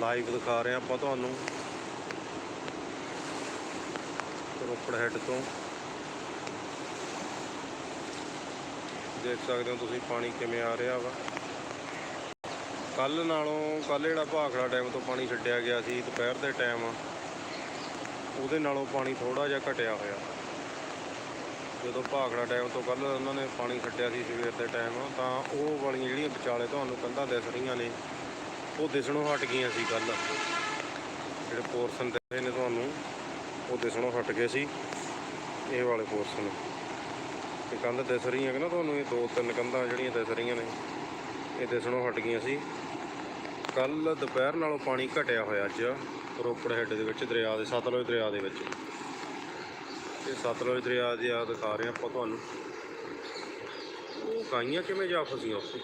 Live ਦਿਖਾ ਰਹੇ ਆਪਾਂ ਤੁਹਾਨੂੰ। ਰੋਪੜ ਹੈੱਡ ਤੋਂ। ਦੇਖ ਸਕਦੇ ਹੋ ਤੁਸੀਂ ਪਾਣੀ ਕਿਵੇਂ ਆ ਰਿਹਾ ਵਾ। ਕੱਲ ਨਾਲੋਂ ਕੱਲ ਜਿਹੜਾ ਭਾਖੜਾ ਡੈਮ ਤੋਂ ਪਾਣੀ ਛੱਡਿਆ ਗਿਆ ਸੀ, ਦੁਪਹਿਰ ਦੇ ਟਾਈਮ ਉਹਦੇ ਨਾਲੋਂ ਪਾਣੀ ਥੋੜਾ ਜਿਹਾ ਘਟਿਆ ਹੋਇਆ। ਜਦੋਂ ਭਾਖੜਾ ਡੈਮ ਤੋਂ ਕੱਲ ਉਹਨਾਂ ਨੇ ਪਾਣੀ ਛੱਡਿਆ ਸੀ ਸਵੇਰ ਦੇ ਟਾਈਮ ਤਾਂ ਉਹ ਵਾਲੀਆਂ ਜਿਹੜੀਆਂ ਵਿਚਾਲੇ ਤੁਹਾਨੂੰ ਕੰਧਾਂ ਦਿਸ ਰਹੀਆਂ ਨੇ ਉਹ ਦਿਸਣੋਂ ਹਟ ਗਈਆਂ ਸੀ ਕੱਲ ਜਿਹੜੇ ਪੋਰਸ਼ਨ ਦਿਸੇ ਨੇ ਤੁਹਾਨੂੰ, ਉਹ ਦਿਸਣੋਂ ਹਟ ਗਏ ਸੀ। ਇਹ ਵਾਲੇ ਪੋਰਸ਼ਨ ਇਹ ਕੰਧ ਦਿਸ ਰਹੀਆਂ ਕਿ ਨਾ ਤੁਹਾਨੂੰ? ਇਹ ਦੋ ਤਿੰਨ ਕੰਧਾਂ ਜਿਹੜੀਆਂ ਦਿਸ ਰਹੀਆਂ ਨੇ, ਇਹ ਦਿਸਣੋਂ ਹਟ ਗਈਆਂ ਸੀ। ਕੱਲ ਦੁਪਹਿਰ ਨਾਲੋਂ ਪਾਣੀ ਘਟਿਆ ਹੋਇਆ ਅੱਜ, ਰੋਪੜ ਹੈੱਡ ਦੇ ਵਿੱਚ ਦਰਿਆ ਦੇ, ਸਤਲੁਜ ਦਰਿਆ ਦੇ ਵਿੱਚ। ਇਹ ਸਤਲੁਜ ਦਰਿਆ ਦੀ ਆ ਦਿਖਾ ਰਹੇ ਹਾਂ ਆਪਾਂ ਤੁਹਾਨੂੰ। ਉਹ ਗਾਈਆਂ ਕਿਵੇਂ ਜਾ ਫਸੀਆਂ ਉੱਥੇ?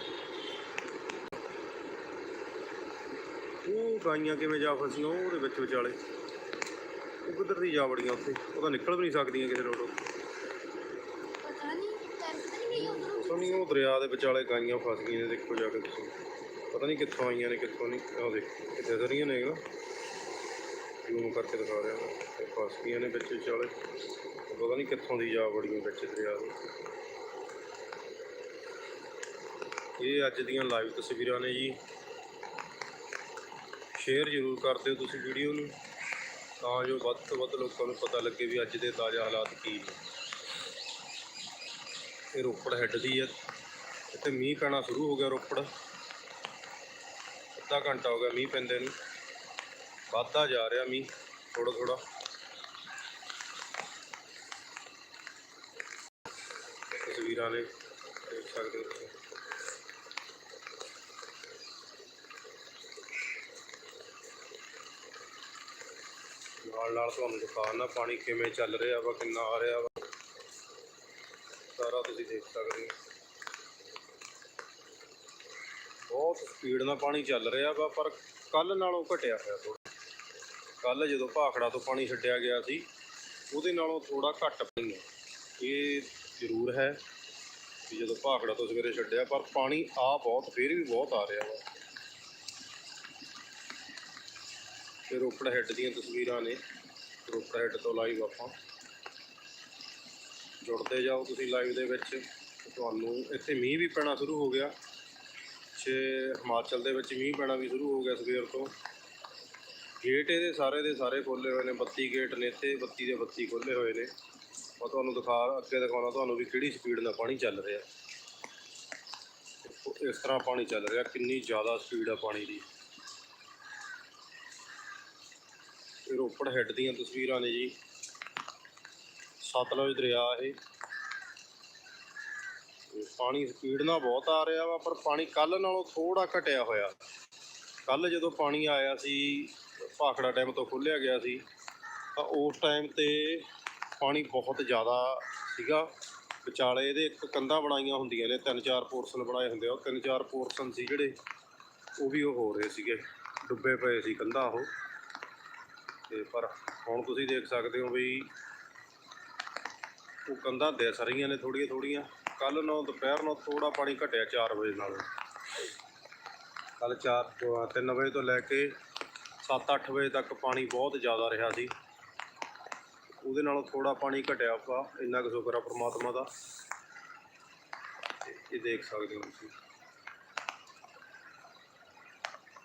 ਉਹ ਗਾਈਆਂ ਕਿਵੇਂ ਜਾ ਫਸੀਆਂ ਉਹਦੇ ਵਿੱਚ ਵਿਚਾਲੇ। ਉਹ ਕਿੱਧਰ ਦੀ ਜਾ ਵੜੀਆਂ ਉੱਥੇ ਉਹ ਤਾਂ ਨਿਕਲ ਵੀ ਨਹੀਂ ਸਕਦੀਆਂ ਕਿਸੇ ਰੋਡੋਂ। ਪਤਾ ਨਹੀਂ ਗਈ ਉਧਰੋਂ। ਨਹੀਂ ਉਹ ਦਰਿਆ ਦੇ ਵਿਚਾਲੇ ਗਾਈਆਂ ਫਸ ਗਈਆਂ ਨੇ ਦੇਖੋ ਜਾ ਕੇ ਤੁਸੀਂ। ਪਤਾ ਨਹੀਂ ਕਿੱਥੋਂ ਆਈਆਂ ਨੇ ਕਿੱਥੋਂ ਨਹੀਂ ਆਹ ਦੇਖੋ ਕਿੱਥੇ ਦਰੀਆਂ ਨੇ ਨਾ ਜ਼ੂਮ ਕਰਕੇ ਦਿਖਾ ਰਿਹਾ ਮੈਂ ਇਹ ਫਸ ਗਈਆਂ ਨੇ ਵਿੱਚ ਵਿਚਾਲੇ। ਪਤਾ ਨਹੀਂ ਕਿੱਥੋਂ ਦੀ ਜਾ ਵੜੀਆਂ ਵਿੱਚ ਦਰਿਆ ਦੇ। ਇਹ ਅੱਜ ਦੀਆਂ ਲਾਈਵ ਤਸਵੀਰਾਂ ਨੇ ਜੀ। ਸ਼ੇਅਰ ਜ਼ਰੂਰ ਕਰ ਦਿਓ ਤੁਸੀਂ ਵੀਡੀਓ ਨੂੰ, ਤਾਂ ਜੋ ਵੱਧ ਤੋਂ ਵੱਧ ਲੋਕਾਂ ਨੂੰ ਪਤਾ ਲੱਗੇ ਵੀ ਅੱਜ ਦੇ ਤਾਜ਼ਾ ਹਾਲਾਤ ਕੀ ਨੇ। ਇਹ ਰੋਪੜ ਹੈੱਡ ਦੀ ਹੈ ਇੱਥੇ ਮੀਂਹ ਪੈਣਾ ਸ਼ੁਰੂ ਹੋ ਗਿਆ ਰੋਪੜ। ਅੱਧਾ ਘੰਟਾ ਹੋ ਗਿਆ ਮੀਂਹ ਪੈਂਦੇ ਨੂੰ। ਵੱਧਦਾ ਜਾ ਰਿਹਾ ਮੀਂਹ ਥੋੜਾ ਥੋੜਾ ਤਸਵੀਰਾਂ ਨੇ ਦੇਖ ਸਕਦੇ ਹੋ ਤੁਸੀਂ। ਨਾਲ ਨਾਲ ਤੁਹਾਨੂੰ ਦਿਖਾਉਣਾ ਪਾਣੀ ਕਿਵੇਂ ਚੱਲ ਰਿਹਾ ਵਾ, ਕਿੰਨਾ ਆ ਰਿਹਾ ਵਾ। ਸਾਰਾ ਤੁਸੀਂ ਦੇਖ ਸਕਦੇ ਹੋ। ਬਹੁਤ ਸਪੀਡ ਨਾਲ ਪਾਣੀ ਚੱਲ ਰਿਹਾ ਵਾ, ਪਰ ਕੱਲ ਨਾਲੋਂ ਘਟਿਆ ਹੋਇਆ ਥੋੜਾ ਕੱਲ ਜਦੋਂ ਭਾਖੜਾ ਤੋਂ ਪਾਣੀ ਛੱਡਿਆ ਗਿਆ ਸੀ, ਉਹਦੇ ਨਾਲੋਂ ਥੋੜਾ ਘੱਟ ਪਾਣੀ ਹੈ। ਇਹ ਜ਼ਰੂਰ ਹੈ ਕਿ ਜਦੋਂ ਭਾਖੜਾ ਤੋਂ ਸਵੇਰੇ ਛੱਡਿਆ, ਪਰ ਪਾਣੀ ਆ ਬਹੁਤ, ਫਿਰ ਵੀ ਬਹੁਤ ਆ ਰਿਹਾ ਵਾ। ਇਹ ਰੋਪੜ ਹੈੱਡ ਦੀਆਂ ਤਸਵੀਰਾਂ ਨੇ। ਰੋਪੜ ਹੈੱਡ ਤੋਂ ਲਾਈਵ ਆਪਾਂ। ਜੁੜਦੇ ਜਾਓ ਤੁਸੀਂ ਲਾਈਵ ਦੇ ਵਿੱਚ। ਤੁਹਾਨੂੰ ਇੱਥੇ ਮੀਂਹ ਵੀ ਪੈਣਾ ਸ਼ੁਰੂ ਹੋ ਗਿਆ। ਛੇ ਹਿਮਾਚਲ ਦੇ ਵਿੱਚ ਮੀਂਹ ਪੈਣਾ ਵੀ ਸ਼ੁਰੂ ਹੋ ਗਿਆ ਸਵੇਰ ਤੋਂ। ਗੇਟ ਇਹਦੇ ਸਾਰੇ ਦੇ ਸਾਰੇ ਖੋਲੇ ਹੋਏ ਨੇ। 32 ਗੇਟ ਨੇ ਇੱਥੇ 32 ਦੇ 32 ਖੋਲੇ ਹੋਏ ਨੇ। ਮੈਂ ਤੁਹਾਨੂੰ ਦਿਖਾ, ਅੱਗੇ ਦਿਖਾਉਣਾ ਤੁਹਾਨੂੰ ਵੀ ਕਿਹੜੀ ਸਪੀਡ ਨਾਲ ਪਾਣੀ ਚੱਲ ਰਿਹਾ। ਇਸ ਤਰ੍ਹਾਂ ਪਾਣੀ ਚੱਲ ਰਿਹਾ, ਕਿੰਨੀ ਜ਼ਿਆਦਾ ਸਪੀਡ ਆ ਪਾਣੀ ਦੀ। ਰੋਪੜ ਹੈੱਡ ਦੀਆਂ ਤਸਵੀਰਾਂ ਨੇ ਜੀ। ਸਤਲੁਜ ਦਰਿਆ ਇਹ। ਪਾਣੀ ਸਪੀਡ ਨਾਲ ਬਹੁਤ ਆ ਰਿਹਾ ਵਾ, ਪਰ ਪਾਣੀ ਕੱਲ ਨਾਲੋਂ ਥੋੜਾ ਘਟਿਆ ਹੋਇਆ। ਕੱਲ ਜਦੋਂ ਪਾਣੀ ਆਇਆ ਸੀ, ਭਾਖੜਾ ਡੈਮ ਤੋਂ ਖੋਲ੍ਹਿਆ ਗਿਆ ਸੀ, ਤਾਂ ਉਸ ਟਾਈਮ ਤੇ ਪਾਣੀ ਬਹੁਤ ਜ਼ਿਆਦਾ ਸੀਗਾ। ਵਿਚਾਲੇ ਇਹਦੇ ਇੱਕ ਕੰਧਾਂ ਬਣਾਈਆਂ ਹੁੰਦੀਆਂ ਨੇ, ਤਿੰਨ ਚਾਰ ਪੋਰਸ਼ਨ ਬਣਾਏ ਹੁੰਦੇ ਆ। ਉਹ ਤਿੰਨ ਚਾਰ ਪੋਰਸ਼ਨ ਸੀ ਜਿਹੜੇ, ਉਹ ਵੀ ਉਹ ਹੋ ਰਹੇ ਸੀਗੇ। ਡੁੱਬੇ ਪਏ ਸੀ ਕੰਧਾਂ ਉਹ। ਤੇ ਪਰ ਹੁਣ ਤੁਸੀਂ ਦੇਖ ਸਕਦੇ ਹੋ ਵੀ ਉਹ ਕੰਧਾਂ ਦਿਸ ਰਹੀਆਂ ਨੇ ਥੋੜੀਆਂ ਥੋੜੀਆਂ ਕੱਲ ਨੂੰ ਦੁਪਹਿਰ ਨੂੰ ਥੋੜਾ ਪਾਣੀ ਘਟਿਆ 4 ਵਜੇ ਨਾਲ। ਕੱਲ 4 3 ਵਜੇ ਤੋਂ ਲੈ ਕੇ 7-8 ਵਜੇ ਤੱਕ ਪਾਣੀ ਬਹੁਤ ਜ਼ਿਆਦਾ ਰਿਹਾ ਸੀ। ਉਹਦੇ ਨਾਲੋਂ ਥੋੜਾ ਪਾਣੀ ਘਟਿਆ ਵਾ ਇੰਨਾ ਕੁ ਸ਼ੁਕਰ ਆ ਪ੍ਰਮਾਤਮਾ ਦਾ। ਇਹ ਦੇਖ ਸਕਦੇ ਹੋ ਤੁਸੀਂ।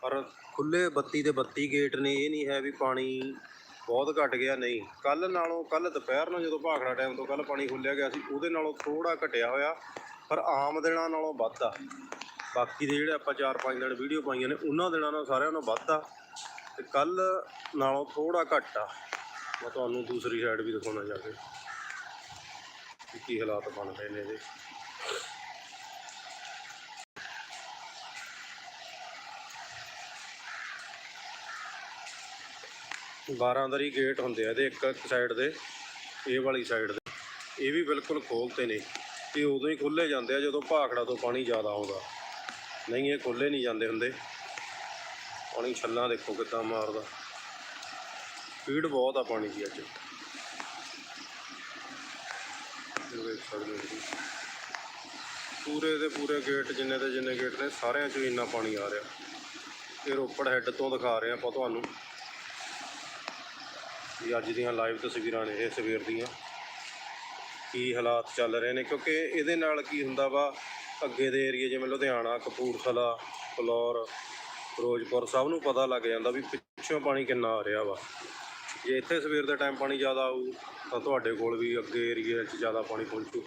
ਪਰ ਖੁੱਲੇ ਬੱਤੀ ਦੇ 32 ਗੇਟ ਨੇ, ਇਹ ਨਹੀਂ ਹੈ ਵੀ ਪਾਣੀ ਬਹੁਤ ਘਟ ਗਿਆ, ਨਹੀਂ। ਕੱਲ ਨਾਲੋਂ ਕੱਲ ਦੁਪਹਿਰ ਨੂੰ ਜਦੋਂ ਭਾਖੜਾ ਟਾਈਮ ਤੋਂ ਕੱਲ ਪਾਣੀ ਖੁੱਲਿਆ ਗਿਆ ਸੀ, ਉਹਦੇ ਨਾਲੋਂ ਥੋੜਾ ਘਟਿਆ ਹੋਇਆ, ਪਰ ਆਮ ਦਿਨਾਂ ਨਾਲੋਂ ਵੱਧ ਆ। ਬਾਕੀ ਦੇ ਜਿਹੜੇ ਆਪਾਂ 4-5 ਦਿਨ ਵੀਡੀਓ ਪਾਈਆਂ ਨੇ, ਉਹਨਾਂ ਦਿਨਾਂ ਨਾਲ ਸਾਰਿਆਂ ਨਾਲੋਂ ਵੱਧ ਆ, ਤੇ ਕੱਲ ਨਾਲੋਂ ਥੋੜਾ ਘੱਟ ਆ। ਮੈਂ ਤੁਹਾਨੂੰ ਦੂਸਰੀ ਸਾਈਡ ਵੀ ਦਿਖਾਉਣਾ ਜਾ ਕੇ ਕੀ ਹਾਲਾਤ ਬਣ ਰਹੇ ਨੇ ਇਹਦੇ। ਬਾਰਾਂਦਰੀ ਗੇਟ ਹੁੰਦੇ ਆ ਇਹਦੇ, ਇੱਕ ਇੱਕ ਸਾਈਡ ਦੇ, ਇਹ ਵਾਲੀ ਸਾਈਡ ਦੇ। ਇਹ ਵੀ ਬਿਲਕੁਲ ਖੋਲਤੇ ਨੇ। ਇਹ ਉਦੋਂ ਹੀ ਖੁੱਲੇ ਜਾਂਦੇ ਆ, ਜਦੋਂ ਭਾਖੜਾ ਤੋਂ ਪਾਣੀ ਜ਼ਿਆਦਾ ਆਉਂਦਾ। ਨਹੀਂ, ਇਹ ਖੁੱਲੇ ਨਹੀਂ ਜਾਂਦੇ ਹੁੰਦੇ। ਪਾਣੀ ਛੱਲਾਂ ਦੇਖੋ ਕਿੱਦਾਂ ਮਾਰਦਾ। ਸਪੀਡ ਬਹੁਤ ਆ ਪਾਣੀ ਦੀ ਅੱਜ। ਇਹ ਸਕਦੇ ਹੋ ਤੁਸੀਂ। ਪੂਰੇ ਦੇ ਪੂਰੇ ਗੇਟ, ਜਿੰਨੇ ਦੇ ਜਿੰਨੇ ਗੇਟ ਨੇ, ਸਾਰਿਆਂ 'ਚੋਂ ਇੰਨਾ ਪਾਣੀ ਆ ਰਿਹਾ। ਇਹ ਰੋਪੜ ਹੈੱਡ ਤੋਂ ਦਿਖਾ ਰਹੇ ਹਾਂ ਆਪਾਂ ਤੁਹਾਨੂੰ। ਵੀ ਅੱਜ ਦੀਆਂ ਲਾਈਵ ਤਸਵੀਰਾਂ ਨੇ ਇਹ ਸਵੇਰ ਦੀਆਂ। ਕੀ ਹਾਲਾਤ ਚੱਲ ਰਹੇ ਨੇ? ਕਿਉਂਕਿ ਇਹਦੇ ਨਾਲ ਕੀ ਹੁੰਦਾ ਵਾ, ਅੱਗੇ ਦੇ ਏਰੀਆ ਜਿਵੇਂ ਲੁਧਿਆਣਾ, ਕਪੂਰਥਲਾ, ਫਲੌਰ, ਫਿਰੋਜ਼ਪੁਰ, ਸਭ ਨੂੰ ਪਤਾ ਲੱਗ ਜਾਂਦਾ ਵੀ ਪਿੱਛੋਂ ਪਾਣੀ ਕਿੰਨਾ ਆ ਰਿਹਾ ਵਾ। ਜੇ ਇੱਥੇ ਸਵੇਰ ਦੇ ਟਾਈਮ ਪਾਣੀ ਜ਼ਿਆਦਾ ਆਊ, ਤਾਂ ਤੁਹਾਡੇ ਕੋਲ ਵੀ ਅੱਗੇ ਏਰੀਆ 'ਚ ਜ਼ਿਆਦਾ ਪਾਣੀ ਪਹੁੰਚੂ।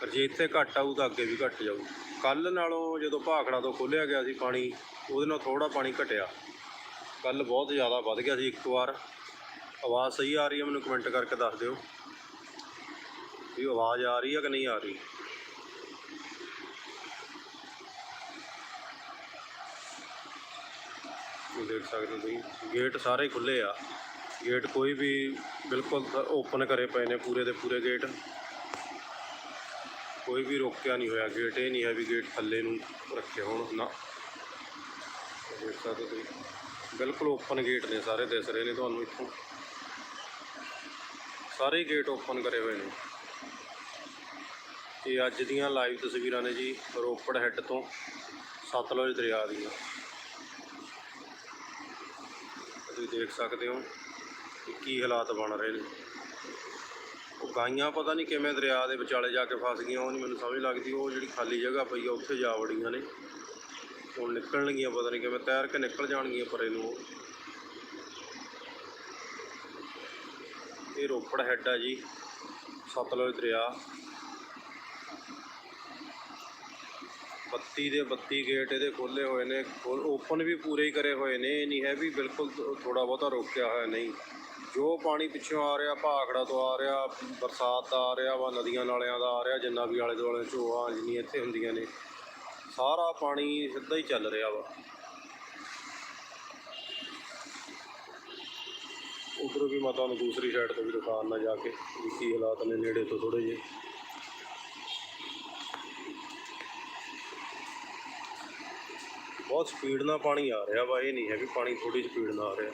ਪਰ ਜੇ ਇੱਥੇ ਘੱਟ ਆਊ, ਤਾਂ ਅੱਗੇ ਵੀ ਘੱਟ ਜਾਊ। ਕੱਲ ਨਾਲੋਂ ਜਦੋਂ ਭਾਖੜਾ ਤੋਂ ਖੋਲ੍ਹਿਆ ਗਿਆ ਸੀ ਪਾਣੀ, ਉਹਦੇ ਨਾਲ ਥੋੜਾ ਪਾਣੀ ਘਟਿਆ। ਕੱਲ ਬਹੁਤ ਜ਼ਿਆਦਾ ਵੱਧ ਗਿਆ ਸੀ, ਇੱਕ ਵਾਰ। ਆਵਾਜ਼ ਸਹੀ ਆ ਰਹੀ ਹੈ, ਮੈਨੂੰ ਕਮੈਂਟ ਕਰਕੇ ਦੱਸ ਦਿਓ। ਵੀ ਆਵਾਜ਼ ਆ ਰਹੀ ਹੈ ਕਿ ਨਹੀਂ ਆ ਰਹੀ? ਇਹ ਦੇਖ ਸਕਦੇ ਹੋ ਤੁਸੀਂ ਗੇਟ ਸਾਰੇ ਖੁੱਲੇ ਆ। ਗੇਟ ਕੋਈ ਵੀ ਬਿਲਕੁਲ ਓਪਨ ਕਰੇ ਪਏ ਨੇ ਪੂਰੇ ਦੇ ਪੂਰੇ ਗੇਟ ਕੋਈ ਵੀ ਰੋਕਿਆ ਨਹੀਂ ਹੋਇਆ ਗੇਟ ਇਹ ਨਹੀਂ ਹੈ ਵੀ ਗੇਟ ਥੱਲੇ ਨੂੰ ਰੱਖੇ ਹੋਣ ਨਾ। ਦੇਖ ਸਕਦੇ ਹੋ ਤੁਸੀਂ। ਬਿਲਕੁਲ ਓਪਨ ਗੇਟ ਨੇ ਸਾਰੇ ਦਿਸ ਰਹੇ ਨੇ ਤੁਹਾਨੂੰ ਇੱਥੋਂ। ਸਾਰੇ ਗੇਟ ਓਪਨ ਕਰੇ ਹੋਏ ਨੇ। ਇਹ ਅੱਜ ਦੀਆਂ ਲਾਈਵ ਤਸਵੀਰਾਂ ਨੇ ਜੀ ਰੋਪੜ ਹੈੱਡ ਤੋਂ ਸਤਲੁਜ ਦਰਿਆ ਦੀਆਂ। ਤੁਸੀਂ ਦੇਖ ਸਕਦੇ ਹੋ ਕਿ ਕੀ ਹਾਲਾਤ ਬਣ ਰਹੇ ਨੇ। ਉਹ ਗਾਈਆਂ ਪਤਾ ਨਹੀਂ ਕਿਵੇਂ ਦਰਿਆ ਦੇ ਵਿਚਾਲੇ ਜਾ ਕੇ ਫਸ ਗਈਆਂ, ਉਹ ਨਹੀਂ ਮੈਨੂੰ ਸਮਝ ਲੱਗਦੀ। ਉਹ ਜਿਹੜੀ ਖਾਲੀ ਜਗ੍ਹਾ ਪਈ ਆ, ਉੱਥੇ ਜਾ ਵੜੀਆਂ ਨੇ। ਉਹ ਨਿਕਲਣਗੀਆਂ ਪਤਾ ਨਹੀਂ ਕਿਵੇਂ ਤੈਰ ਕੇ ਨਿਕਲ ਜਾਣਗੀਆਂ ਪਰੇ ਨੂੰ। ਇਹ ਰੋਪੜ ਹੈੱਡ ਆ ਜੀ, ਸਤਲੁਜ ਦਰਿਆ। 32 ਦੇ 32 ਗੇਟ ਇਹਦੇ ਖੋਲੇ ਹੋਏ ਨੇ ਓਪਨ ਵੀ ਪੂਰੇ ਹੀ ਕਰੇ ਹੋਏ ਨੇ, ਇਹ ਨਹੀਂ ਹੈ ਵੀ ਬਿਲਕੁਲ ਥੋੜਾ ਬਹੁਤਾ ਰੋਕਿਆ ਹੋਇਆ ਨਹੀਂ। ਜੋ ਪਾਣੀ ਪਿੱਛੋਂ ਆ ਰਿਹਾ, ਭਾਖੜਾ ਤੋਂ ਆ ਰਿਹਾ, ਬਰਸਾਤ ਦਾ ਆ ਰਿਹਾ ਵਾ, ਨਦੀਆਂ ਨਾਲਿਆਂ ਦਾ ਆ ਰਿਹਾ, ਜਿੰਨਾ ਵੀ ਆਲੇ ਦੁਆਲੇ ਝੋਆ ਜਿੰਨੀ ਇੱਥੇ ਹੁੰਦੀਆਂ ਨੇ। ਸਾਰਾ ਪਾਣੀ ਸਿੱਧਾ ਹੀ ਚੱਲ ਰਿਹਾ ਵਾ। ਉਧਰ ਵੀ ਮੈਂ ਤੁਹਾਨੂੰ ਦੂਸਰੀ ਸਾਈਡ ਤੋਂ ਵੀ ਦੁਕਾਨ ਨਾਲ ਜਾ ਕੇ ਵੀ ਕੀ ਹਾਲਾਤ ਨੇ, ਨੇੜੇ ਤੋਂ ਥੋੜੇ ਜਿਹੇ। ਬਹੁਤ ਸਪੀਡ ਨਾਲ ਪਾਣੀ ਆ ਰਿਹਾ ਵਾ, ਇਹ ਨਹੀਂ ਹੈ ਕਿ ਪਾਣੀ ਥੋੜੀ ਸਪੀਡ ਨਾਲ ਆ ਰਿਹਾ।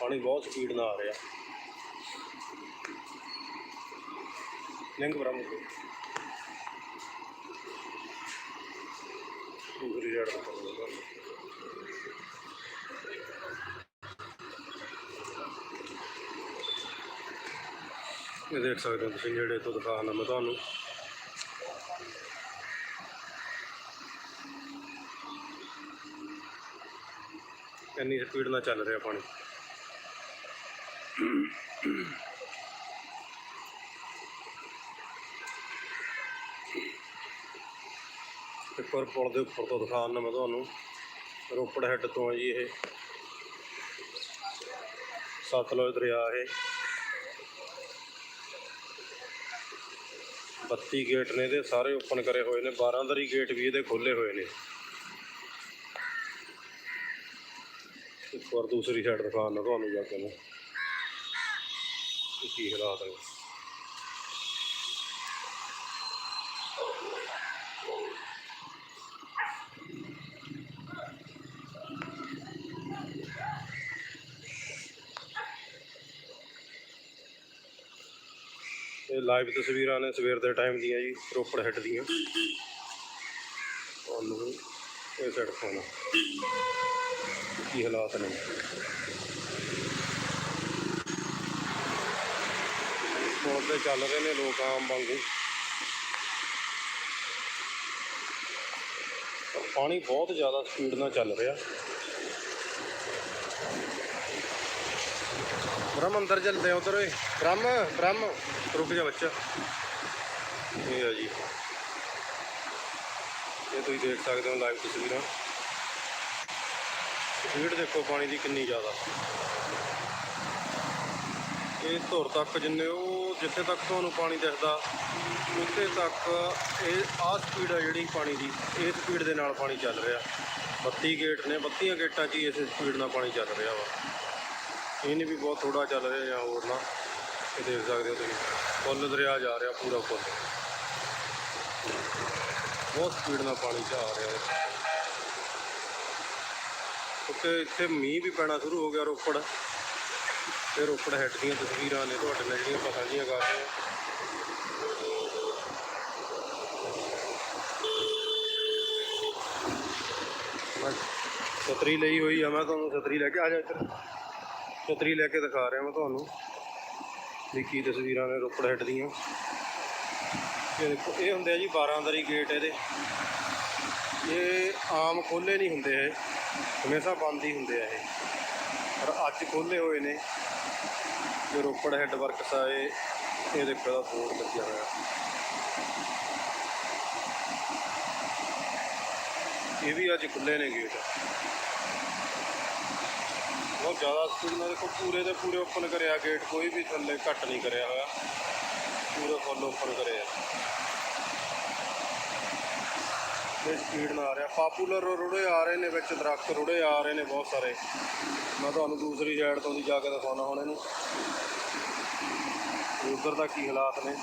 ਪਾਣੀ ਬਹੁਤ ਸਪੀਡ ਨਾਲ ਆ ਰਿਹਾ। ਲਿੰਗ ਬਰਾਮਦ ਦੂਸਰੀ ਸਾਈਡ ਤੋਂ ਇਹ ਦੇਖ ਸਕਦੇ ਹੋ ਤੁਸੀਂ ਜਿਹੜੇ ਤੋਂ ਦੁਕਾਨ ਆ ਮੈਂ ਤੁਹਾਨੂੰ। ਇੰਨੀ ਸਪੀਡ ਨਾਲ ਚੱਲ ਰਿਹਾ ਪਾਣੀ। ਇੱਕ ਵਾਰ ਪੁਲ ਦੇ ਉੱਪਰ ਤੋਂ ਦਿਖਾਉਣ ਨਾ ਮੈਂ ਤੁਹਾਨੂੰ, ਰੋਪੜ ਹੈੱਡ ਤੋਂ ਆ ਜੀ ਇਹ। ਸਤਲੁਜ ਦਰਿਆ ਇਹ। 32 ਗੇਟ ਨੇ ਇਹਦੇ ਸਾਰੇ ਓਪਨ ਕਰੇ ਹੋਏ ਨੇ 12 ਦਰੀ ਗੇਟ ਵੀ ਇਹਦੇ ਖੋਲੇ ਹੋਏ ਨੇ। ਇੱਕ ਵਾਰ ਦੂਸਰੀ ਸਾਈਡ ਦਿਖਾਉਣ ਤੁਹਾਨੂੰ ਜਾ ਕੇ ਮੈਂ। ਕੀ ਹਾਲਾਤ ਨੇ। ਇਹ ਲਾਈਵ ਤਸਵੀਰਾਂ ਨੇ ਸਵੇਰ ਦੇ ਟਾਈਮ ਦੀਆਂ ਜੀ, ਰੋਪੜ ਹੈੱਡ ਦੀਆਂ। ਤੁਹਾਨੂੰ ਇਹ ਸਾਈਡ ਖਾਣਾ ਕੀ ਹਾਲਾਤ ਨੇ? ਪੁਲ ਤੇ ਚੱਲ ਰਹੇ ਨੇ ਲੋਕ ਆਮ ਵਾਂਗੂ। ਪਰ ਪਾਣੀ ਬਹੁਤ ਜ਼ਿਆਦਾ ਸਪੀਡ ਨਾਲ ਚੱਲ ਰਿਹਾ। ਬ੍ਰਹਮ ਅੰਦਰ ਚੱਲਦੇ ਆ ਉਧਰ ਓਏ। ਬ੍ਰਹਮ ਬ੍ਰਹਮ। ਰੁਕ ਜਾ ਬੱਚਾ। ਇਹ ਆ ਜੀ। ਇਹ ਤੁਸੀਂ ਦੇਖ ਸਕਦੇ ਹੋ ਲਾਈਵ ਤਸਵੀਰਾਂ। ਸਪੀਡ ਦੇਖੋ ਪਾਣੀ ਦੀ ਕਿੰਨੀ ਜ਼ਿਆਦਾ। ਇਹ ਧੁਰ ਤੱਕ ਜਿੰਨੇ ਉਹ ਜਿੱਥੇ ਤੱਕ ਤੁਹਾਨੂੰ ਪਾਣੀ ਦਿਖਦਾ, ਉੱਥੇ ਤੱਕ ਇਹ ਆਹ ਸਪੀਡ ਆ ਜਿਹੜੀ ਪਾਣੀ ਦੀ, ਇਹ ਸਪੀਡ ਦੇ ਨਾਲ ਪਾਣੀ ਚੱਲ ਰਿਹਾ। 32 ਗੇਟ ਨੇ 32 ਗੇਟਾਂ 'ਚ ਹੀ ਇਸ ਸਪੀਡ ਨਾਲ ਪਾਣੀ ਚੱਲ ਰਿਹਾ ਵਾ। ਇਹ ਵੀ ਬਹੁਤ ਥੋੜਾ ਚੱਲ ਰਿਹਾ ਜਾਂ ਹੋਰ ਨਾ, ਇਹ ਦੇਖ ਸਕਦੇ ਹੋ ਤੁਸੀਂ। ਫੁੱਲ ਦਰਿਆ ਜਾ ਰਿਹਾ ਪੂਰਾ ਫੁੱਲ। ਬਹੁਤ ਸਪੀਡ ਨਾਲ ਪਾਣੀ ਚ ਆ ਰਿਹਾ ਹੈ ਕਿਉਂਕਿ ਇੱਥੇ ਮੀਂਹ ਵੀ ਪੈਣਾ ਸ਼ੁਰੂ ਹੋ ਗਿਆ ਰੋਪੜ। ਤੇ ਰੋਪੜ ਹੈੱਡ ਦੀਆਂ ਤਸਵੀਰਾਂ ਨੇ ਤੁਹਾਡੇ ਨਾਲ ਜਿਹੜੀਆਂ ਆਪਾਂ ਸਾਂਝੀਆਂ ਕਰ ਰਹੇ ਹਾਂ। ਛਤਰੀ ਲਈ ਹੋਈ ਆ, ਮੈਂ ਤੁਹਾਨੂੰ ਛਤਰੀ ਲੈ ਕੇ ਆ ਜਾ ਇੱਧਰ। ਛਤਰੀ ਲੈ ਕੇ ਦਿਖਾ ਰਿਹਾ ਮੈਂ ਤੁਹਾਨੂੰ ਵੀ ਕੀ ਤਸਵੀਰਾਂ ਨੇ ਰੋਪੜ ਹੈੱਡ ਦੀਆਂ। ਇਹ ਦੇਖੋ, ਇਹ ਹੁੰਦੇ ਆ ਜੀ 12 ਦਰੀ ਗੇਟ ਇਹਦੇ। ਇਹ ਆਮ ਖੋਲੇ ਨਹੀਂ ਹੁੰਦੇ ਇਹ। ਹਮੇਸ਼ਾ ਬੰਦ ਹੀ ਹੁੰਦੇ ਆ ਇਹ। ਪਰ ਅੱਜ ਖੋਲੇ ਹੋਏ ਨੇ। ਜੋ ਰੋਪੜ ਹੈੱਡ ਵਰਕਸ ਆ, ਇਹ ਇਹ ਦੇਖੋ ਦਾ ਬੋਰਡ ਲੱਗਿਆ ਹੋਇਆ। ਇਹ ਵੀ ਅੱਜ ਖੁੱਲੇ ਨੇ ਗੇਟ ਬਹੁਤ ਜ਼ਿਆਦਾ ਸਪੀਡ ਨਾਲ ਦੇਖੋ ਪੂਰੇ ਦੇ ਪੂਰੇ ਓਪਨ ਕਰਿਆ ਗੇਟ ਕੋਈ ਵੀ ਥੱਲੇ ਘੱਟ ਨਹੀਂ ਕਰਿਆ ਹੋਇਆ। ਪੂਰੇ ਫੁੱਲ ਓਪਨ ਕਰਿਆ। ਤੇ ਸਪੀਡ ਨਾਲ ਆ ਰਿਹਾ। ਪਾਪੂਲਰ ਰੁੜੇ ਆ ਰਹੇ ਨੇ ਵਿੱਚ, ਦਰਖਤ ਰੁੜੇ ਆ ਰਹੇ ਨੇ ਬਹੁਤ ਸਾਰੇ। ਮੈਂ ਤੁਹਾਨੂੰ ਦੂਸਰੀ ਸਾਈਡ ਤੋਂ ਦੀ ਜਾ ਕੇ ਦਿਖਾਉਣਾ ਹੁਣ ਇਹਨੂੰ। ਉਧਰ ਦਾ ਕੀ ਹਾਲਾਤ ਨੇ?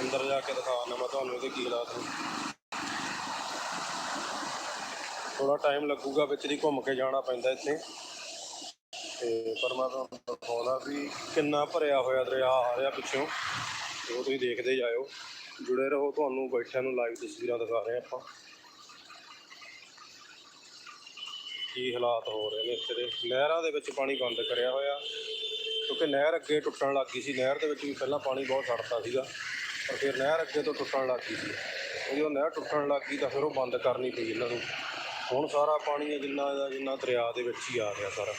ਅੰਦਰ ਜਾ ਕੇ ਦਿਖਾਉਣਾ ਮੈਂ ਤੁਹਾਨੂੰ ਇਹਦੇ ਕੀ ਹਾਲਾਤ ਨੇ। ਥੋੜਾ ਟਾਈਮ ਲੱਗੂਗਾ ਵਿੱਚ ਦੀ ਘੁੰਮ ਕੇ ਜਾਣਾ ਪੈਂਦਾ ਇੱਥੇ। ਤੇ ਪਰ ਮੈਂ ਤੁਹਾਨੂੰ ਦਿਖਾਉਣਾ ਵੀ ਕਿੰਨਾ ਭਰਿਆ ਹੋਇਆ ਦਰਿਆ ਆ ਰਿਹਾ ਪਿੱਛੋਂ। ਤੇ ਉਹ ਤੁਸੀਂ ਦੇਖਦੇ ਜਾਇਓ। ਜੁੜੇ ਰਹੋ ਤੁਹਾਨੂੰ ਬੈਠਿਆਂ ਨੂੰ ਲਾਈਵ ਤਸਵੀਰਾਂ ਦਿਖਾ ਰਹੇ ਆਪਾਂ। ਕੀ ਹਾਲਾਤ ਹੋ ਰਹੇ ਨੇ ਇੱਥੇ ਦੇ? ਨਹਿਰਾਂ ਦੇ ਵਿੱਚ ਪਾਣੀ ਬੰਦ ਕਰਿਆ ਹੋਇਆ। ਕਿਉਂਕਿ ਨਹਿਰ ਅੱਗੇ ਟੁੱਟਣ ਲੱਗ ਗਈ ਸੀ। ਨਹਿਰ ਦੇ ਵਿੱਚ ਵੀ ਪਹਿਲਾਂ ਪਾਣੀ ਬਹੁਤ ਛੱਡਦਾ ਸੀਗਾ। ਪਰ ਫਿਰ ਨਹਿਰ ਅੱਗੇ ਤੋਂ ਟੁੱਟਣ ਲੱਗ ਗਈ ਸੀ। ਜਦੋਂ ਨਹਿਰ ਟੁੱਟਣ ਲੱਗ ਗਈ ਤਾਂ ਫਿਰ ਉਹ ਬੰਦ ਕਰਨੀ ਪਈ ਇਹਨਾਂ ਨੂੰ। ਹੁਣ ਸਾਰਾ ਪਾਣੀ ਹੈ ਜਿੰਨਾ ਦਾ, ਜਿੰਨਾ ਦਰਿਆ ਦੇ ਵਿੱਚ ਹੀ ਆ ਰਿਹਾ ਸਾਰਾ।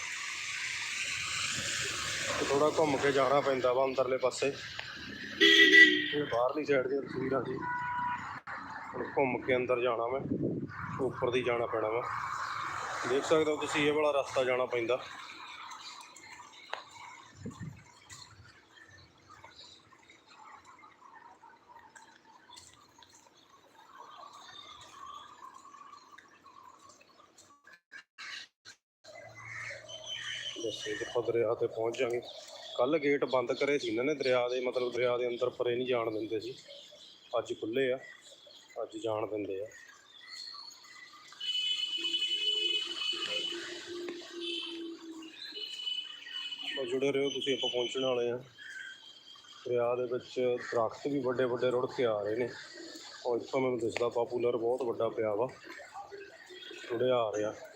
ਤੇ ਥੋੜਾ ਘੁੰਮ ਕੇ ਜਾਣਾ ਪੈਂਦਾ ਵਾ ਅੰਦਰਲੇ ਪਾਸੇ। ਇਹ ਬਾਹਰਲੀ ਸਾਈਡ ਦੀਆਂ ਤਸਵੀਰਾਂ ਸੀ। ਹੁਣ ਘੁੰਮ ਕੇ ਅੰਦਰ ਜਾਣਾ ਮੈਂ। ਉੱਪਰ ਦੀ ਜਾਣਾ ਪੈਣਾ ਵਾ। ਦੇਖ ਸਕਦੇ ਹੋ ਤੁਸੀਂ ਇਹ ਵਾਲਾ ਰਸਤਾ ਜਾਣਾ ਪੈਂਦਾ ਦੱਸੇ ਜਿੱਥੋਂ ਦਰਿਆ ਤੇ ਪਹੁੰਚ ਜਾਵਾਂਗੇ ਕੱਲ ਗੇਟ ਬੰਦ ਕਰੇ ਸੀ ਇਹਨਾਂ ਨੇ ਦਰਿਆ ਦੇ, ਮਤਲਬ ਦਰਿਆ ਦੇ ਅੰਦਰ ਪਰੇ ਨਹੀਂ ਜਾਣ ਦਿੰਦੇ ਸੀ। ਅੱਜ ਖੁੱਲੇ ਆ, ਅੱਜ ਜਾਣ ਦਿੰਦੇ ਆ। ਉਹ ਜੁੜੇ ਰਹੋ ਤੁਸੀਂ, ਆਪਾਂ ਪਹੁੰਚਣ ਵਾਲੇ ਆ। ਦਰਿਆ ਦੇ ਵਿੱਚ ਦਰਖਤ ਵੀ ਵੱਡੇ ਵੱਡੇ ਰੁੜ ਕੇ ਆ ਰਹੇ ਨੇ। ਉਹ ਇੱਥੋਂ ਮੈਨੂੰ ਦਿਸਦਾ ਪਾਪੂਲਰ ਬਹੁਤ ਵੱਡਾ ਪਿਆ ਵਾ। ਜੁੜਿਆ ਆ ਰਿਹਾ।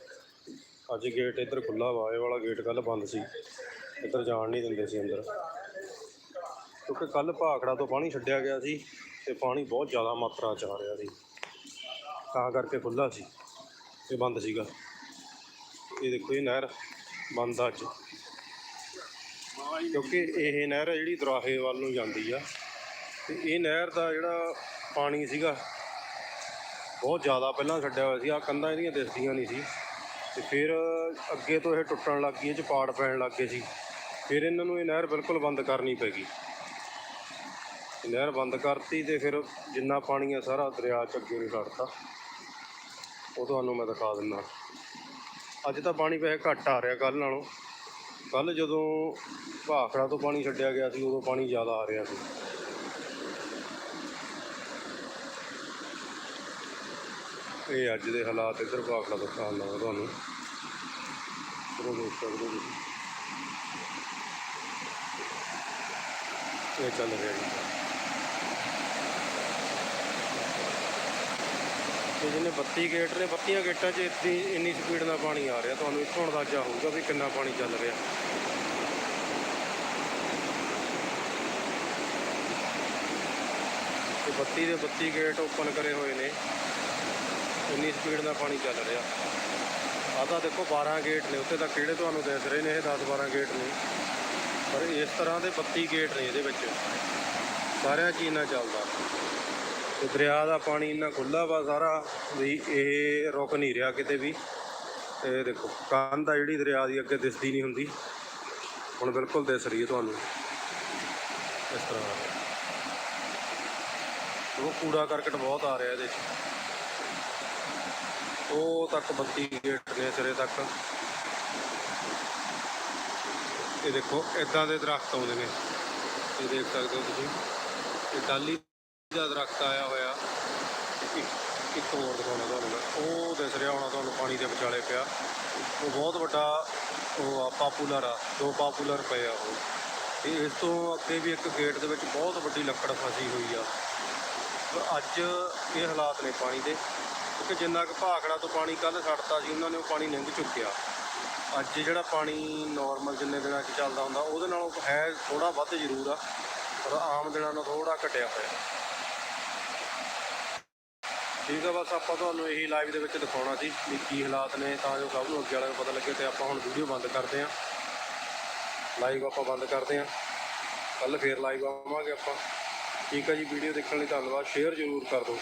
ਅੱਜ ਗੇਟ ਇੱਧਰ ਖੁੱਲਾ ਵਾ, ਇਹ ਵਾਲਾ ਗੇਟ ਕੱਲ ਬੰਦ ਸੀ। ਇੱਧਰ ਜਾਣ ਨਹੀਂ ਦਿੰਦੇ ਸੀ ਅੰਦਰ। ਕਿਉਂਕਿ ਕੱਲ ਭਾਖੜਾ ਤੋਂ ਪਾਣੀ ਛੱਡਿਆ ਗਿਆ ਸੀ ਤੇ ਪਾਣੀ ਬਹੁਤ ਜ਼ਿਆਦਾ ਮਾਤਰਾ ਚ ਆ ਰਿਹਾ ਸੀ। ਤਾਂ ਕਰਕੇ ਖੁੱਲਾ ਸੀ ਇਹ ਬੰਦ ਸੀਗਾ। ਇਹ ਦੇਖੋ ਇਹ ਨਹਿਰ ਬੰਦ ਆ ਅੱਜ। ਕਿਉਂਕਿ ਇਹ ਨਹਿਰ ਹੈ ਜਿਹੜੀ ਦਰਾਹੇ ਵੱਲ ਨੂੰ ਜਾਂਦੀ ਆ। ਤੇ ਇਹ ਨਹਿਰ ਦਾ ਜਿਹੜਾ ਪਾਣੀ ਸੀਗਾ, ਬਹੁਤ ਜ਼ਿਆਦਾ ਪਹਿਲਾਂ ਛੱਡਿਆ ਹੋਇਆ ਸੀ। ਆ ਕੰਧਾਂ ਇਹਦੀਆਂ ਦਿਸਦੀਆਂ ਨਹੀਂ ਸੀ। ਤੇ ਫਿਰ ਅੱਗੇ ਤੋਂ ਇਹ ਟੁੱਟਣ ਲੱਗ ਗਈ, ਇਹ 'ਚ ਪਾੜ ਪੈਣ ਲੱਗ ਗਏ ਸੀ। ਫਿਰ ਇਹਨਾਂ ਨੂੰ ਇਹ ਨਹਿਰ ਬਿਲਕੁਲ ਬੰਦ ਕਰਨੀ ਪੈਗੀ ਨਹਿਰ ਬੰਦ ਕਰਤੀ ਤੇ ਫਿਰ ਜਿੰਨਾ ਪਾਣੀ ਆ ਸਾਰਾ ਦਰਿਆ 'ਚ ਅੱਗੇ ਨੂੰ ਛੱਡਤਾ ਉਹ ਤੁਹਾਨੂੰ ਮੈਂ ਦਿਖਾ ਦਿੰਦਾ ਅੱਜ ਤਾਂ ਪਾਣੀ ਵੈਸੇ ਘੱਟ ਆ ਰਿਹਾ ਕੱਲ ਨਾਲੋਂ। ਕੱਲ ਜਦੋਂ ਭਾਖੜਾ ਤੋਂ ਪਾਣੀ ਛੱਡਿਆ ਗਿਆ ਸੀ, ਉਦੋਂ ਪਾਣੀ ਜ਼ਿਆਦਾ ਆ ਰਿਹਾ ਸੀ। ਇਹ ਅੱਜ ਦੇ ਹਾਲਾਤ ਇੱਧਰ ਭਾਖੜਾ ਤੋਂ ਖਾਣ ਲੱਗਾ ਤੁਹਾਨੂੰ। ਉਹ ਦੇਖ ਸਕਦੇ ਹੋ ਇਹ ਚੱਲ ਰਿਹਾ ਜੀ। ਤੇ ਜਿਹਨੇ 32 ਗੇਟ ਨੇ 32 ਗੇਟਾਂ 'ਚ ਇੱਥੇ ਇੰਨੀ ਸਪੀਡ ਨਾਲ ਪਾਣੀ ਆ ਰਿਹਾ। ਤੁਹਾਨੂੰ ਇੱਥੋਂ ਅੰਦਾਜ਼ਾ ਹੋਊਗਾ ਵੀ ਕਿੰਨਾ ਪਾਣੀ ਚੱਲ ਰਿਹਾ। ਤੇ 32 ਦੇ 32 ਗੇਟ ਓਪਨ ਕਰੇ ਹੋਏ ਨੇ। ਕਿੰਨੀ ਸਪੀਡ ਨਾਲ ਪਾਣੀ ਚੱਲ ਰਿਹਾ। ਆਹ ਤਾਂ ਦੇਖੋ 12 ਗੇਟ ਨੇ ਉੱਤੇ ਤਾਂ ਕਿਹੜੇ ਤੁਹਾਨੂੰ ਦਿਸ ਰਹੇ ਨੇ ਇਹ 10 12 ਗੇਟ ਨੇ। ਪਰ ਇਸ ਤਰ੍ਹਾਂ ਦੇ 32 ਗੇਟ ਨੇ ਇਹਦੇ ਵਿੱਚ। ਸਾਰਿਆਂ 'ਚ ਹੀ ਇੰਨਾ ਚੱਲਦਾ। ਤੇ ਦਰਿਆ ਦਾ ਪਾਣੀ ਇੰਨਾ ਖੁੱਲਾ ਵਾ ਸਾਰਾ ਵੀ ਇਹ ਰੁਕ ਨਹੀਂ ਰਿਹਾ ਕਿਤੇ ਵੀ। ਇਹ ਦੇਖੋ, ਕੰਧ ਆ ਜਿਹੜੀ ਦਰਿਆ ਦੀ ਅੱਗੇ ਦਿਸਦੀ ਨਹੀਂ ਹੁੰਦੀ। ਹੁਣ ਬਿਲਕੁਲ ਦਿਸ ਰਹੀ ਹੈ ਤੁਹਾਨੂੰ। ਇਸ ਤਰ੍ਹਾਂ। ਉਹ ਕੂੜਾ ਕਰਕਟ ਬਹੁਤ ਆ ਰਿਹਾ ਇਹਦੇ 'ਚ। ਉਹ ਤੱਕ 32 ਗੇਟ ਨੇ ਸਿਰੇ ਤੱਕ। ਇਹ ਦੇਖੋ ਇਦਾਂ ਦੇ ਦਰਖਤ ਆਉਂਦੇ ਨੇ। ਇਹ ਦੇਖ ਸਕਦੇ ਹੋ ਤੁਸੀਂ। ਇਹ ਡਾਲੀ ਦਾ ਦਰਖਤ ਆਇਆ ਹੋਇਆ। ਇੱਕ ਹੋਰ ਦਿਖਾਉਣਾ ਤੁਹਾਨੂੰ ਮੈਂ। ਉਹ ਦਿਸ ਰਿਹਾ ਹੋਣਾ ਤੁਹਾਨੂੰ ਪਾਣੀ ਦੇ ਵਿਚਾਲੇ ਪਿਆ। ਉਹ ਬਹੁਤ ਵੱਡਾ, ਉਹ ਆ ਪਾਪੂਲਰ ਆ। ਦੋ ਪਾਪੂਲਰ ਪਏ ਆ ਉਹ। ਤੇ ਇਸ ਤੋਂ ਅੱਗੇ ਵੀ ਇੱਕ ਗੇਟ ਦੇ ਵਿੱਚ ਬਹੁਤ ਵੱਡੀ ਲੱਕੜ ਫਸੀ ਹੋਈ ਆ। ਪਰ ਅੱਜ ਇਹ ਹਾਲਾਤ ਨੇ ਪਾਣੀ ਦੇ। ਕਿਉਂਕਿ ਜਿੰਨਾ ਕੁ ਭਾਖੜਾ ਤੋਂ ਪਾਣੀ ਕੱਲ ਛੱਡਤਾ ਸੀ, ਉਹਨਾਂ ਨੇ ਉਹ ਪਾਣੀ ਲੰਘ ਚੁੱਕਿਆ। ਅੱਜ ਜਿਹੜਾ ਪਾਣੀ ਨਾਰਮਲ ਜਿੰਨੇ ਦਿਨਾਂ 'ਚ ਚੱਲਦਾ ਹੁੰਦਾ, ਉਹਦੇ ਨਾਲੋਂ ਹੈ ਥੋੜਾ ਵੱਧ ਜ਼ਰੂਰ ਆ, ਪਰ ਆਮ ਦਿਨਾਂ ਨਾਲੋਂ ਥੋੜਾ ਘਟਿਆ ਹੋਇਆ। ਠੀਕ ਆ, ਬਸ ਆਪਾਂ ਤੁਹਾਨੂੰ ਇਹੀ ਲਾਈਵ ਦੇ ਵਿੱਚ ਦਿਖਾਉਣਾ ਸੀ ਵੀ ਕੀ ਹਾਲਾਤ ਨੇ, ਤਾਂ ਜੋ ਸਭ ਨੂੰ ਅੱਗੇ ਵਾਲਿਆਂ ਨੂੰ ਪਤਾ ਲੱਗੇ ਤੇ ਆਪਾਂ ਹੁਣ ਵੀਡੀਓ ਬੰਦ ਕਰਦੇ ਹਾਂ। ਲਾਈਵ ਆਪਾਂ ਬੰਦ ਕਰਦੇ ਹਾਂ। ਕੱਲ ਫੇਰ ਲਾਈਵ ਆਵਾਂਗੇ ਆਪਾਂ। ਠੀਕ ਆ ਜੀ ਵੀਡੀਓ ਦੇਖਣ ਲਈ ਧੰਨਵਾਦ। ਸ਼ੇਅਰ ਜ਼ਰੂਰ ਕਰ ਦਿਓ।